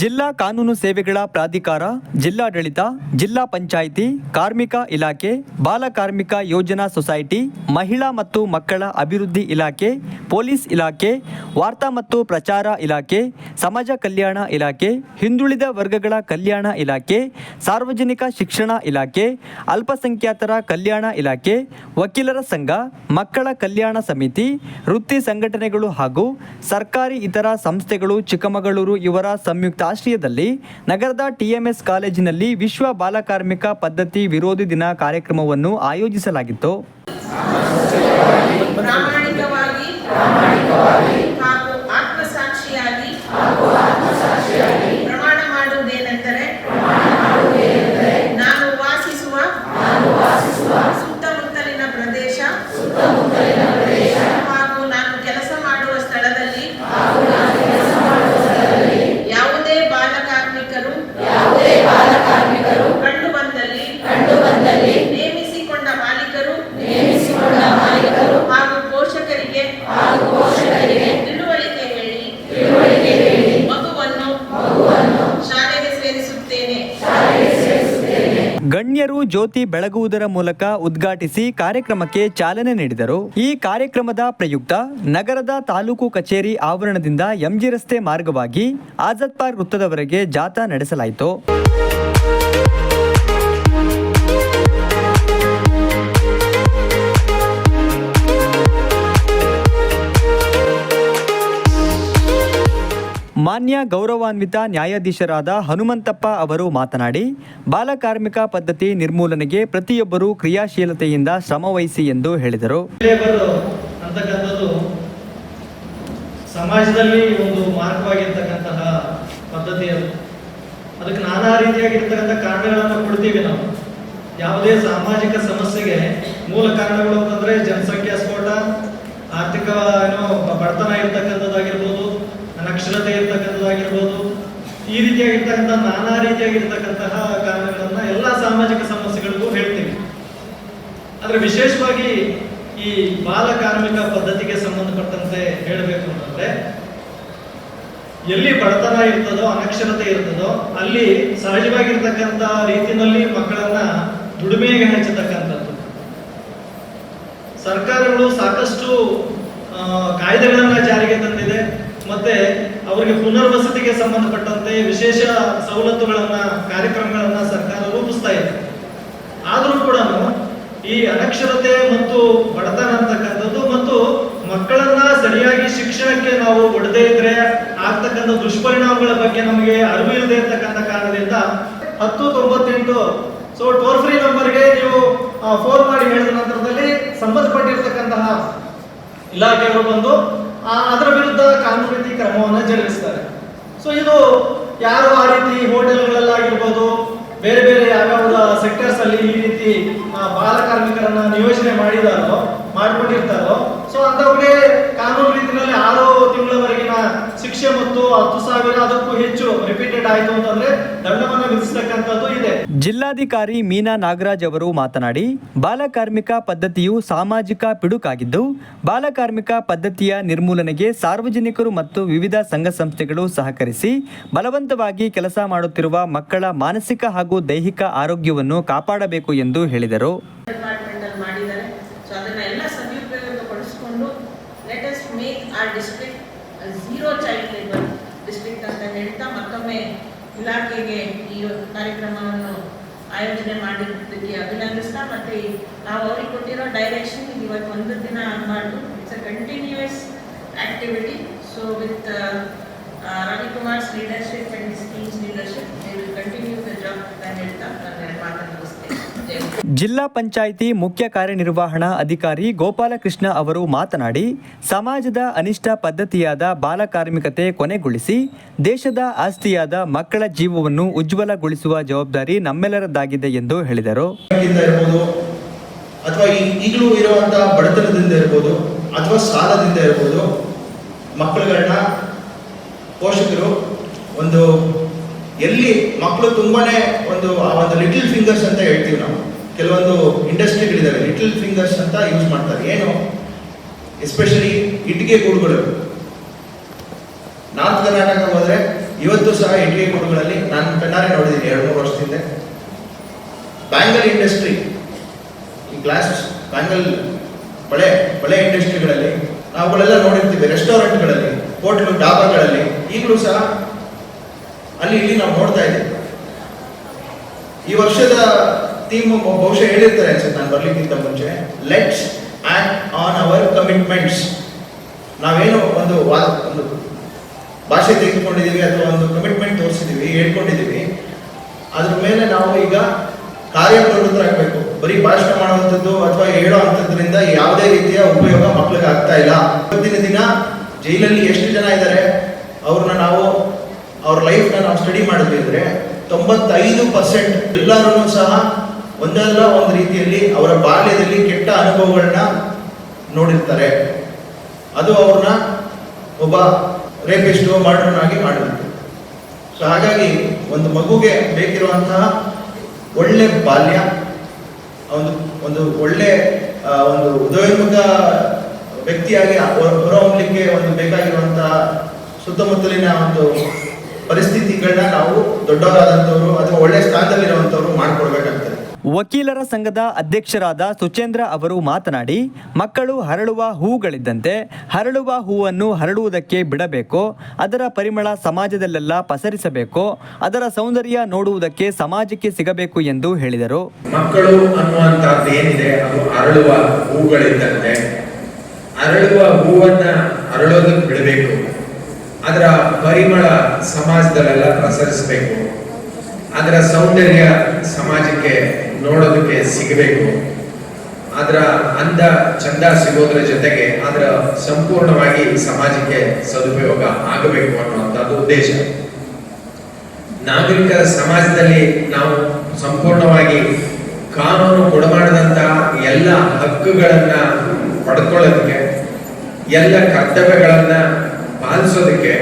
ಜಿಲ್ಲಾ ಕಾನೂನು ಸೇವೆಗಳ ಪ್ರಾಧಿಕಾರ, ಜಿಲ್ಲಾಡಳಿತ, ಜಿಲ್ಲಾ ಪಂಚಾಯಿತಿ, ಕಾರ್ಮಿಕ ಇಲಾಖೆ, ಬಾಲ ಕಾರ್ಮಿಕ ಯೋಜನಾ ಸೊಸೈಟಿ, ಮಹಿಳಾ ಮತ್ತು ಮಕ್ಕಳ ಅಭಿವೃದ್ಧಿ ಇಲಾಖೆ, ಪೊಲೀಸ್ ಇಲಾಖೆ ವಾರ್ತಾ ಮತ್ತು ಪ್ರಚಾರ ಇಲಾಖೆ, ಸಮಾಜ ಕಲ್ಯಾಣ ಇಲಾಖೆ, ಹಿಂದುಳಿದ ವರ್ಗಗಳ ಕಲ್ಯಾಣ ಇಲಾಖೆ, ಸಾರ್ವಜನಿಕ ಶಿಕ್ಷಣ ಇಲಾಖೆ, ಅಲ್ಪಸಂಖ್ಯಾತರ ಕಲ್ಯಾಣ ಇಲಾಖೆ, ವಕೀಲರ ಸಂಘ, ಮಕ್ಕಳ ಕಲ್ಯಾಣ ಸಮಿತಿ, ವೃತ್ತಿ ಸಂಘಟನೆಗಳು ಹಾಗೂ ಸರ್ಕಾರಿ ಇತರ ಸಂಸ್ಥೆಗಳು ಚಿಕ್ಕಮಗಳೂರು ಇವರ ಸಂಯುಕ್ತಾಶ್ರಯದಲ್ಲಿ ನಗರದ ಟಿಎಂಎಸ್ ಕಾಲೇಜಿನಲ್ಲಿ ವಿಶ್ವ ಬಾಲಕಾರ್ಮಿಕ ಪದ್ಧತಿ ವಿರೋಧಿ ದಿನ ಕಾರ್ಯಕ್ರಮವನ್ನು ಆಯೋಜಿಸಲಾಗಿತ್ತು. ಪ್ರಾಮಾಣಿಕವಾಗಿ. ಗಣ್ಯರು ಜ್ಯೋತಿ ಬೆಳಗುವುದರ ಮೂಲಕ ಉದ್ಘಾಟಿಸಿ ಕಾರ್ಯಕ್ರಮಕ್ಕೆ ಚಾಲನೆ ನೀಡಿದರು. ಈ ಕಾರ್ಯಕ್ರಮದ ಪ್ರಯುಕ್ತ ನಗರದ ತಾಲೂಕು ಕಚೇರಿ ಆವರಣದಿಂದ ಎಂಜಿ ರಸ್ತೆ ಮಾರ್ಗವಾಗಿ ಆಜಾದ್ ಪಾರ್ಕ್ ವೃತ್ತದವರೆಗೆ ಜಾಥಾ ನಡೆಸಲಾಯಿತು. ಮಾನ್ಯ ಗೌರವಾನ್ವಿತ ನ್ಯಾಯಾಧೀಶರಾದ ಹನುಮಂತಪ್ಪ ಅವರು ಮಾತನಾಡಿ ಬಾಲಕಾರ್ಮಿಕ ಪದ್ಧತಿ ನಿರ್ಮೂಲನೆಗೆ ಪ್ರತಿಯೊಬ್ಬರೂ ಕ್ರಿಯಾಶೀಲತೆಯಿಂದ ಶ್ರಮವಹಿಸಿ ಎಂದು ಹೇಳಿದರು. ಸಮಾಜದಲ್ಲಿ ಒಂದು ಮಾರ್ಗವಾಗಿರ್ತಕ್ಕಂತಹ ಪದ್ಧತಿ ಅದು. ಅದಕ್ಕೆ ನಾನಾ ರೀತಿಯಾಗಿರ್ತಕ್ಕಂಥ ಕಾರಣಗಳನ್ನು ಕೊಡ್ತೀವಿ ನಾವು. ಯಾವುದೇ ಸಾಮಾಜಿಕ ಸಮಸ್ಯೆಗೆ ಮೂಲ ಕಾರಣಗಳು ಅಂತಂದ್ರೆ ಜನಸಂಖ್ಯಾ ಸ್ಫೋಟ, ಆರ್ಥಿಕ ಏನೋ ಬಡತನ ಇರ್ತಕ್ಕಂಥದ್ದಾಗಿರ್ಬೋದು ಅನಕ್ಷರತೆ ಇರ್ತಕ್ಕಂಥದ್ದಾಗಿರ್ಬೋದು ಈ ರೀತಿಯಾಗಿರ್ತಕ್ಕಂಥ, ನಾನಾ ರೀತಿಯಾಗಿರ್ತಕ್ಕಂತಹ ಕಾರಣಗಳನ್ನ ಎಲ್ಲ ಸಾಮಾಜಿಕ ಸಮಸ್ಯೆಗಳಿಗೂ ಹೇಳ್ತೀವಿ ಆದ್ರೆ ವಿಶೇಷವಾಗಿ ಈ ಬಾಲ ಕಾರ್ಮಿಕ ಪದ್ಧತಿಗೆ ಸಂಬಂಧಪಟ್ಟಂತೆ ಹೇಳಬೇಕು ಅಂತಂದ್ರೆ, ಎಲ್ಲಿ ಬಡತನ ಇರ್ತದೋ, ಅನಕ್ಷರತೆ ಇರ್ತದೋ, ಅಲ್ಲಿ ಸಹಜವಾಗಿರ್ತಕ್ಕಂತ ರೀತಿಯಲ್ಲಿ ಮಕ್ಕಳನ್ನ ದುಡಿಮೆಗೆ ಹಂಚತಕ್ಕಂಥದ್ದು. ಸರ್ಕಾರಗಳು ಸಾಕಷ್ಟು ಕಾಯ್ದೆಗಳನ್ನ ಜಾರಿಗೆ ಅವರಿಗೆ ಪುನರ್ವಸತಿಗೆ ಸಂಬಂಧಪಟ್ಟಂತೆ ವಿಶೇಷ ಸವಲತ್ತುಗಳನ್ನ, ಕಾರ್ಯಕ್ರಮಗಳನ್ನ ಸರ್ಕಾರ ರೂಪಿಸ್ತಾ ಇದೆ. ಆದರೂ ಕೂಡ ಈ ಅನಕ್ಷರತೆ ಮತ್ತು ಬಡತನ ಅಂತಕ್ಕಂಥದ್ದು ಮತ್ತು ಮಕ್ಕಳನ್ನ ಸರಿಯಾಗಿ ಶಿಕ್ಷಣಕ್ಕೆ ನಾವು ಕೊಡದೇ ಇದ್ರೆ ಆಗ್ತಕ್ಕಂಥ ದುಷ್ಪರಿಣಾಮಗಳ ಬಗ್ಗೆ ನಮಗೆ ಅರಿವು ಇಲ್ಲದೆ ಇರ್ತಕ್ಕಂಥ ಕಾರಣದಿಂದ ಹತ್ತು, ತೊಂಬತ್ತೆಂಟು ಸೊ ಟೋಲ್ ಫ್ರೀ ನಂಬರ್ಗೆ ನೀವು ಫೋನ್ ಮಾಡಿ ಹೇಳಿದ ನಂತರದಲ್ಲಿ ಸಂಬಂಧಪಟ್ಟಿರ್ತಕ್ಕಂತಹ ಇಲಾಖೆಯವರು ಬಂದು ಅದರ ವಿರುದ್ಧ ಕಾನೂನು ರೀತಿ ಕ್ರಮವನ್ನು ಜರುಗಿಸ್ತಾರೆ. ಸೊ ಇದು ಯಾರು ಆ ರೀತಿ ಹೋಟೆಲ್ಗಳಲ್ಲಾಗಿರ್ಬೋದು ಬೇರೆ ಬೇರೆ ಯಾವ್ಯಾವ ಸೆಕ್ಟರ್ಸ್ ಅಲ್ಲಿ ಈ ರೀತಿ ಬಾಲಕಾರ್ಮಿಕರನ್ನ ಬಾಲ ಕಾರ್ಮಿಕರನ್ನ ನಿಯೋಜನೆ ಮಾಡಿದಾರೋ, ಮಾಡ್ಕೊಂಡಿರ್ತಾರೋ ಸೊ ಅಂತವ್ರಿಗೆ ಕಾನೂನು ರೀತಿಯಲ್ಲಿ ಆರು ತಿಂಗಳವರೆಗಿನ ಶಿಕ್ಷೆ ಮತ್ತು ಹತ್ತು ಸಾವಿರ ಅದಕ್ಕೂ ಹೆಚ್ಚು ರಿಪೀಟೆಡ್ ಆಯಿತು ಅಂತಂದ್ರೆ ದಂಡವನ್ನ ವಿಧಿಸತಕ್ಕಂಥದ್ದು ಇದೆ. ಜಿಲ್ಲಾಧಿಕಾರಿ ಮೀನಾ ನಾಗರಾಜ್ ಅವರು ಮಾತನಾಡಿ ಬಾಲಕಾರ್ಮಿಕ ಪದ್ಧತಿಯು ಸಾಮಾಜಿಕ ಪಿಡುಕಾಗಿದ್ದು ಬಾಲಕಾರ್ಮಿಕ ಪದ್ಧತಿಯ ನಿರ್ಮೂಲನೆಗೆ ಸಾರ್ವಜನಿಕರು ಮತ್ತು ವಿವಿಧ ಸಂಘ ಸಂಸ್ಥೆಗಳು ಸಹಕರಿಸಿ, ಬಲವಂತವಾಗಿ ಕೆಲಸ ಮಾಡುತ್ತಿರುವ ಮಕ್ಕಳ ಮಾನಸಿಕ ಹಾಗೂ ದೈಹಿಕ ಆರೋಗ್ಯವನ್ನು ಕಾಪಾಡಬೇಕು ಎಂದು ಹೇಳಿದರು. ಅಭಿನಂದಿಸ್ತಾ ಮತ್ತೆ ನಾವು ಅವ್ರಿಗೆ ಕೊಟ್ಟಿರೋ ಡೈರೆಕ್ಷನ್ ಇವತ್ತು ಒಂದು ದಿನ ಆಗಬಾರ್ದು it's a continuous activity so with Ravikumar's leadership and this team's leadership they will continue the job ಅಂತ ಹೇಳ್ತಾ ನನ್ನ ಮಾತನ್ನು ಮುಗಿಸ್ತೇನೆ ಜೈ ಹಿಂದ್. zilla panchayat ಮುಖ್ಯ ಕಾರ್ಯನಿರ್ವಹಣಾ ಅಧಿಕಾರಿ ಗೋಪಾಲಕೃಷ್ಣ ಅವರು ಮಾತನಾಡಿ, ಸಮಾಜದ ಅನಿಷ್ಟ ಪದ್ಧತಿಯಾದ ಬಾಲಕಾರ್ಮಿಕತೆ ಕೊನೆಗೊಳಿಸಿ, ದೇಶದ ಆಸ್ತಿಯಾದ ಮಕ್ಕಳ ಜೀವವನ್ನು ಉಜ್ವಲಗೊಳಿಸುವ ಜವಾಬ್ದಾರಿ ನಮ್ಮೆಲ್ಲರದ್ದಾಗಿದೆ ಎಂದು ಹೇಳಿದರು. ಅಥವಾ ಈಗಲೂ ಇರುವಂತಹ ಬಡತನದಿಂದ ಇರ್ಬೋದು, ಅಥವಾ ಸಾಲದಿಂದ ಇರ್ಬೋದು, ಮಕ್ಕಳುಗಳನ್ನ ಪೋಷಕರು ಒಂದು ಎಲ್ಲಿ ಮಕ್ಕಳು ತುಂಬಾನೇ ಒಂದು, ಆ ಒಂದು ಲಿಟಲ್ ಫಿಂಗರ್ಸ್ ಅಂತ ಹೇಳ್ತೀವಿ ನಾವು. ಕೆಲವೊಂದು ಇಂಡಸ್ಟ್ರಿಗಳಿದ್ದಾವೆ ಲಿಟಲ್ ಫಿಂಗರ್ಸ್ ಅಂತ ಯೂಸ್ ಮಾಡ್ತಾರೆ. ಏನು? ಎಸ್ಪೆಷಲಿ ಇಟ್ಟಿಗೆ ಗೂಡುಗಳು. ನಾರ್ತ್ ಕರ್ನಾಟಕ ಹೋದ್ರೆ ಇವತ್ತು ಸಹ ಇಟ್ಟಿಗೆ ಗೂಡುಗಳಲ್ಲಿ ನಾನು ಕಣ್ಣಾರೆ ನೋಡಿದ್ದೀನಿ ಎರಡು, ಮೂರು ವರ್ಷದಿಂದ. ಬ್ಯಾಂಗಲ್ ಇಂಡಸ್ಟ್ರಿ ಈ ಗ್ಲಾಸ್ ಬ್ಯಾಂಗಲ್ ಬಳೆ ಬಳೆ ಇಂಡಸ್ಟ್ರಿಗಳಲ್ಲಿ ನಾವುಗಳೆಲ್ಲ ನೋಡಿರ್ತೀವಿ ರೆಸ್ಟೋರೆಂಟ್ಗಳಲ್ಲಿ ಹೋಟ್ಲು ಡಾಬಾಗಳಲ್ಲಿ ಈಗಲೂ ಸಹ ಅಲ್ಲಿ ಇಲ್ಲಿ ನಾವು ನೋಡ್ತಾ ಇದ್ದೀವಿ. ಈ ವರ್ಷದ ಥೀಮ್ ಬಹುಶಃ ಹೇಳಿರ್ತಾರೆ ಅನ್ಸುತ್ತೆ, ನಾನು ಬರ್ಲಿಕ್ಕಿಂತ ಮುಂಚೆ. Let's act on our commitments ನಾವೇನು ಒಂದು ಒಂದು ಭಾಷೆ ತೆಗೆದುಕೊಂಡಿದ್ದೀವಿ, ಅಥವಾ ಒಂದು ಕಮಿಟ್ಮೆಂಟ್ ತೋರಿಸಿದ್ದೀವಿ, ಹೇಳ್ಕೊಂಡಿದ್ದೀವಿ. ಅದ್ರ ಮೇಲೆ ನಾವು ಈಗ ಕಾರ್ಯಪ್ರವೃತ್ತರಾಗಬೇಕು ಬರೀ ಭಾಷಣ ಮಾಡುವಂಥದ್ದು ಅಥವಾ ಹೇಳೋ ಅಂಥದ್ರಿಂದ ಯಾವುದೇ ರೀತಿಯ ಉಪಯೋಗ ಮಕ್ಕಳಿಗೆ ಆಗ್ತಾ ಇಲ್ಲ. ಇವತ್ತಿನ ದಿನ ಜೈಲಲ್ಲಿ ಎಷ್ಟು ಜನ ಇದ್ದಾರೆ? ಅವ್ರನ್ನ ನಾವು ಅವ್ರ ಲೈಫ್ನ ನಾವು ಸ್ಟಡಿ ಮಾಡಿದ್ರೆ ತೊಂಬತ್ತೈದು ಪರ್ಸೆಂಟ್ ಎಲ್ಲರೂ ಸಹ ಒಂದಲ್ಲ ಒಂದು ರೀತಿಯಲ್ಲಿ ಅವರ ಬಾಲ್ಯದಲ್ಲಿ ಕೆಟ್ಟ ಅನುಭವಗಳನ್ನ ನೋಡಿರ್ತಾರೆ. ಅದು ಅವ್ರನ್ನ ಒಬ್ಬ ರೇಪಿಸ್ಟು ಮಾಡ್ರನ್ನಾಗಿ ಮಾಡಿರುತ್ತೆ ಸೊ ಹಾಗಾಗಿ ಒಂದು ಮಗುಗೆ ಬೇಕಿರುವಂತಹ ಒಳ್ಳೆ ಬಾಲ್ಯ, ಒಂದು ಒಂದು ಒಳ್ಳೆ ಒಂದು ಉದಯೋನ್ಮುಖ ವ್ಯಕ್ತಿಯಾಗಿ ಹೊರ- ಹೊರಹೊಮ್ಮಲಿಕ್ಕೆ ಒಂದು ಬೇಕಾಗಿರುವಂತಹ ಸುತ್ತಮುತ್ತಲಿನ ಒಂದು ಪರಿಸ್ಥಿತಿಗಳನ್ನ ನಾವು ದೊಡ್ಡವರಾದಂಥವ್ರು ಅಥವಾ ಒಳ್ಳೆ ಸ್ಥಾನದಲ್ಲಿರುವಂಥವ್ರು ಮಾಡಿಕೊಡ್ಬೇಕಾಗ್ತದೆ. ವಕೀಲರ ಸಂಘದ ಅಧ್ಯಕ್ಷರಾದ ಸುಚೇಂದ್ರ ಅವರು ಮಾತನಾಡಿ ಮಕ್ಕಳು ಹರಳುವ ಹೂಗಳಿದ್ದಂತೆ ಹರಳುವ ಹೂವನ್ನು ಹರಡುವುದಕ್ಕೆ ಬಿಡಬೇಕು ಅದರ ಪರಿಮಳ ಸಮಾಜದಲ್ಲೆಲ್ಲ ಪಸರಿಸಬೇಕು ಅದರ ಸೌಂದರ್ಯ ನೋಡುವುದಕ್ಕೆ ಸಮಾಜಕ್ಕೆ ಸಿಗಬೇಕು ಎಂದು ಹೇಳಿದರು. ಮಕ್ಕಳು ಅನ್ನುವಂತಹದ್ದು ಏನಿದೆ? ಅದು ಹರಳುವ ಹೂಗಳಿದ್ದಂತೆ. ಹರಳುವ ಹೂವನ್ನ ಹರಳೋದಕ್ಕೆ ಬಿಡಬೇಕು. ಅದರ ಪರಿಮಳ ಸಮಾಜದಲ್ಲೆಲ್ಲ ಪ್ರಸರಿಸಬೇಕು. ಅದರ ಸೌಂದರ್ಯ ಸಮಾಜಕ್ಕೆ ನೋಡೋದಕ್ಕೆ ಸಿಗಬೇಕು. ಅದರ ಅಂದ ಚಂದ ಸಿಗೋದ್ರ ಜೊತೆಗೆ ಅದರ ಸಂಪೂರ್ಣವಾಗಿ ಸಮಾಜಕ್ಕೆ ಸದುಪಯೋಗ ಆಗಬೇಕು ಅನ್ನುವಂಥದ್ದು ಉದ್ದೇಶ. ನಾಗರಿಕರ ಸಮಾಜದಲ್ಲಿ ನಾವು ಸಂಪೂರ್ಣವಾಗಿ ಕಾನೂನು ಕೊಡಮಾಡದಂತಹ ಎಲ್ಲ ಹಕ್ಕುಗಳನ್ನ ಪಡ್ಕೊಳ್ಳೋದಕ್ಕೆ, ಎಲ್ಲ ಕರ್ತವ್ಯಗಳನ್ನ ಪಾಲಿಸೋದಕ್ಕೆ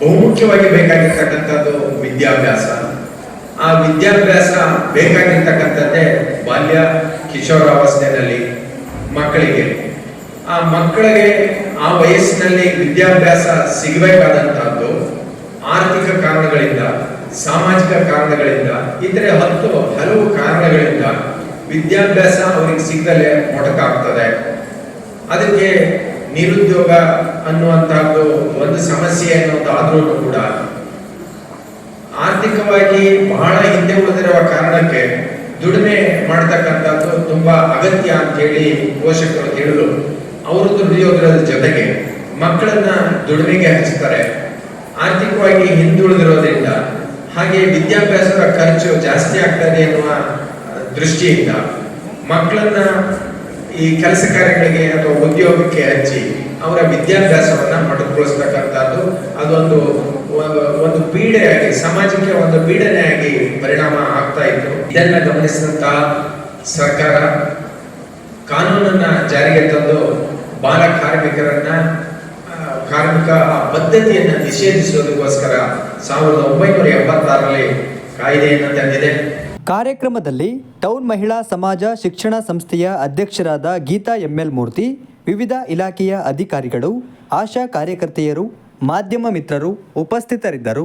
ಬಹುಮುಖ್ಯವಾಗಿ ಬೇಕಾಗಿರ್ತಕ್ಕಂಥದ್ದು ವಿದ್ಯಾಭ್ಯಾಸ. ಆ ವಿದ್ಯಾಭ್ಯಾಸ ಬೇಕಾಗಿರ್ತಕ್ಕಂಥದ್ದೇ ಬಾಲ್ಯ ಕಿಶೋರಾವಸ್ಥೆಯಲ್ಲಿ ಮಕ್ಕಳಿಗೆ. ಆ ಮಕ್ಕಳಿಗೆ ಆ ವಯಸ್ಸಿನಲ್ಲಿ ವಿದ್ಯಾಭ್ಯಾಸ ಸಿಗಬೇಕಾದಂತಹದ್ದು ಆರ್ಥಿಕ ಕಾರಣಗಳಿಂದ, ಸಾಮಾಜಿಕ ಕಾರಣಗಳಿಂದ, ಇತರೆ ಹತ್ತು ಹಲವು ಕಾರಣಗಳಿಂದ ವಿದ್ಯಾಭ್ಯಾಸ ಅವರಿಗೆ ಸಿಗದಲ್ಲೇ ಮೊಟಕಾಗ್ತದೆ. ಅದಕ್ಕೆ ನಿರುದ್ಯೋಗ ಅನ್ನುವಂತಹದ್ದು ಒಂದು ಸಮಸ್ಯೆ ಅನ್ನೋದಾದ್ರೂ ಕೂಡ ಆರ್ಥಿಕವಾಗಿ ಬಹಳ ಹಿಂದೆ ಉಳಿದಿರುವ ಕಾರಣಕ್ಕೆ ದುಡಿಮೆ ಮಾಡ್ತಕ್ಕಂಥದ್ದು ತುಂಬಾ ಅಗತ್ಯ ಅಂತ ಹೇಳಿ ಪೋಷಕರು ಹೇಳಲು ಅವರು ದುಡಿಯೋದ್ರ ಜೊತೆಗೆ ಮಕ್ಕಳನ್ನ ದುಡಿಮೆಗೆ ಹಚ್ಚುತ್ತಾರೆ ಆರ್ಥಿಕವಾಗಿ ಹಿಂದುಳಿದಿರೋದ್ರಿಂದ ಹಾಗೆ ವಿದ್ಯಾಭ್ಯಾಸದ ಖರ್ಚು ಜಾಸ್ತಿ ಆಗ್ತದೆ ಎನ್ನುವ ದೃಷ್ಟಿಯಿಂದ ಮಕ್ಕಳನ್ನ ಈ ಕೆಲಸ ಕಾರ್ಯಗಳಿಗೆ ಅಥವಾ ಉದ್ಯೋಗಕ್ಕೆ ಹಚ್ಚಿ ಅವರ ವಿದ್ಯಾಭ್ಯಾಸವನ್ನ ಮೊಟಕುಗೊಳಿಸ್ತಕ್ಕಂಥದ್ದು ಅದೊಂದು, ಒಂದು- ಪೀಡೆ ಪೀಡೆಯಾಗಿ, ಸಮಾಜಕ್ಕೆ ಒಂದು ಪೀಡನೆಯಾಗಿ ಪರಿಣಾಮ ಆಗ್ತಾ ಇತ್ತು. ಇದನ್ನ ಗಮನಿಸಿದಂತಹ ಸರ್ಕಾರ ಕಾನೂನನ್ನ ಜಾರಿಗೆ ತಂದು ಬಾಲ ಕಾರ್ಮಿಕರನ್ನ ಕಾರ್ಮಿಕ ಪದ್ಧತಿಯನ್ನ ನಿಷೇಧಿಸುವುದಕ್ಕೋಸ್ಕರ ಸಾವಿರದ ಒಂಬೈನೂರ ಎಂಬತ್ತಾರರಲ್ಲಿ ಕಾಯ್ದೆಯನ್ನು ತಂದಿದೆ. ಕಾರ್ಯಕ್ರಮದಲ್ಲಿ ಟೌನ್ ಮಹಿಳಾ ಸಮಾಜ ಶಿಕ್ಷಣ ಸಂಸ್ಥೆಯ ಅಧ್ಯಕ್ಷರಾದ ಗೀತಾ ಎಂಎಲ್ ಮೂರ್ತಿ ವಿವಿಧ ಇಲಾಖೆಯ ಅಧಿಕಾರಿಗಳು ಆಶಾ ಕಾರ್ಯಕರ್ತೆಯರು ಮಾಧ್ಯಮ ಮಿತ್ರರು ಉಪಸ್ಥಿತರಿದ್ದರು.